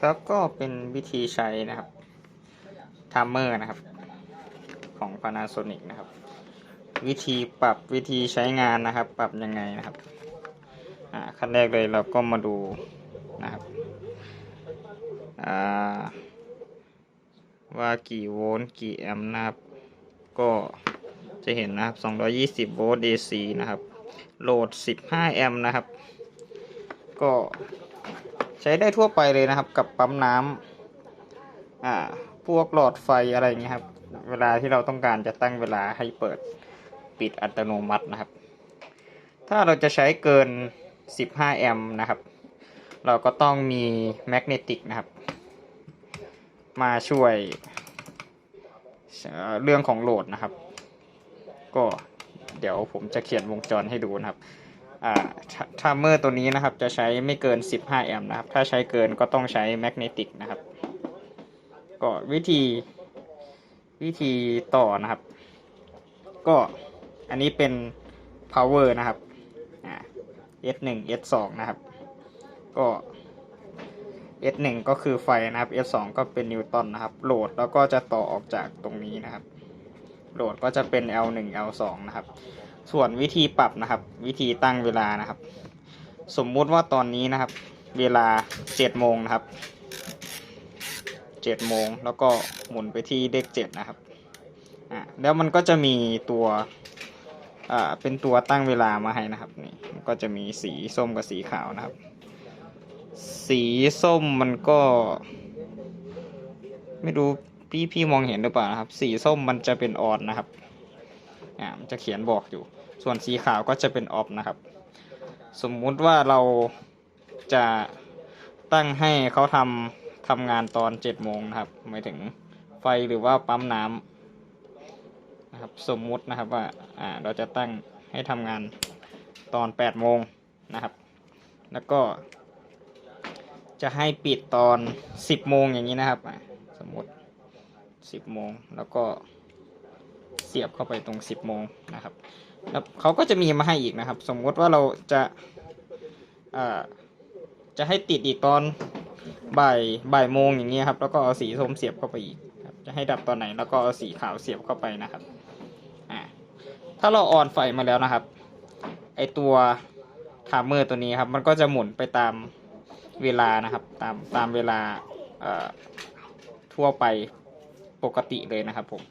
ครับก็เป็นวิธีใช้นะครับทามเมอร์นะครับ ของ Panasonic นะครับ วิธีปรับวิธีใช้งานนะครับ ปรับยังไงนะครับอ่าขั้นแรกเลยเราก็มาดูนะครับอ่าว่ากี่โวลต์กี่แอมป์นะครับ ก็จะเห็นนะครับ 220 โวลต์ AC นะครับ โหลด 15 แอมป์นะครับ ก็ ใช้ได้ทั่วไปเลยนะครับ กับปั๊มน้ำอ่าพวกหลอดไฟอะไรเงี้ยครับ เวลาที่เราต้องการจะตั้งเวลาให้เปิดปิดอัตโนมัตินะครับ ถ้าเราจะใช้เกิน 15 แอมป์นะครับ เราก็ต้องมีแมกเนติกนะครับ มาช่วยเรื่องของโหลดนะครับ ก็เดี๋ยวผมจะเขียนวงจรให้ดูนะครับ อ่าทัมเมอร์ตัวนี้นะครับจะใช้ไม่เกิน 15 แอมป์นะครับ ถ้าใช้เกินก็ต้องใช้แมกเนติกนะครับ ก็วิธีวิธีต่อนะครับ ก็อันนี้เป็น power นะครับอ่า S1 S2 นะครับ ก็ S1 ก็คือไฟนะครับ S2 ก็เป็นนิวตันนะครับ โหลดแล้วก็จะต่อออกจากตรงนี้นะครับ โหลดก็จะเป็น L1 L2 นะครับ ส่วนวิธีปรับนะครับ วิธีตั้งเวลานะครับ สมมุติว่าตอนนี้นะครับ เวลา7โมงนะครับ7โมงแล้วก็หมุนไปที่เลข7นะครับอ่าแล้วมันก็จะมีตัวอ่าเป็นตัวตั้งเวลามาให้นะครับนี่ก็จะมีสีส้มกับสีขาวนะครับ สีส้มมันก็ ไม่รู้พี่พี่มองเห็นหรือเปล่านะครับ สีส้มมันจะเป็นออนนะครับ อ่ามันจะเขียนบอกอยู่ ส่วนสีขาวก็จะเป็นออฟนะครับ สมมุติว่าเราจะตั้งให้เขาทำทำงานตอนเจ็ดโมงนะครับหมายถึงไฟหรือว่าปั๊มน้ำนะครับ สมมุตินะครับว่าอ่าเราจะตั้งให้ทำงานตอนแปดโมงนะครับ แล้วก็ จะให้ปิดตอนสิบโมงอย่างนี้นะครับ สมมติสิบโมงแล้วก็ สียบเข้าไปตรงสิบโมงนะครับแล้วเขาก็จะมีมาให้อีกนะครับ สมมติว่าเราจะาจะให้ติดอีกตอนบ่ายบ่ายโมงอย่างนี้ยครับ แล้วก็เอาสีส้มเสียบเข้าไปอีกจะให้ดับตอนไหนแล้วก็เอาสีขาวเสียบเข้าไปนะครับอ่าถ้าเราออนไฟมาแล้วนะครับ ไอตัวไทม์เมอร์ตัวนี้ครับ มันก็จะหมุนไปตามเวลานะครับ ตามตามเวลาทั่วไปปกติเลยนะครับผม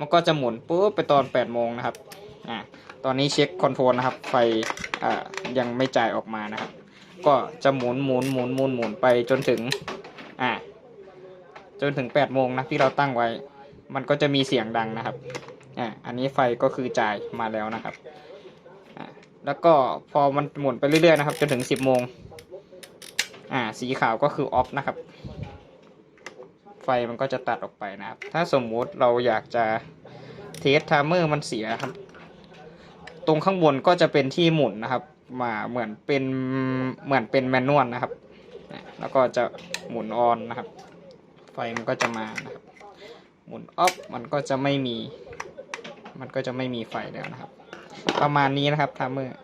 มันก็จะหมุนปุ๊บไปตอน8โมงนะครับอ่าตอนนี้เช็คคอนโทรลนะครับ ไฟอ่ายังไม่จ่ายออกมานะครับ ก็จะหมุนหมุนหมุนหมุนหมุนไปจนถึงอ่าจนถึง8โมงนะที่เราตั้งไว้ มันก็จะมีเสียงดังนะครับอ่าอันนี้ไฟก็คือจ่ายมาแล้วนะครับอ่าแล้วก็พอมันหมุนไปเรื่อยๆนะครับ จนถึง 10โมงอ่าสีขาวก็คือออฟนะครับ ไฟมันก็จะตัดออกไปนะครับ ถ้าสมมุติเราอยากจะเทสไทม์เมอร์มันเสียครับ ตรงข้างบนก็จะเป็นที่หมุนนะครับ มาเหมือนเป็นเหมือนเป็นแมนนวลนะครับ แล้วก็จะหมุนออนนะครับ ไฟมันก็จะมานะครับ หมุนออฟมันก็จะไม่มี มันก็จะไม่มีไฟแล้วนะครับ ประมาณนี้นะครับไทม์เมอร์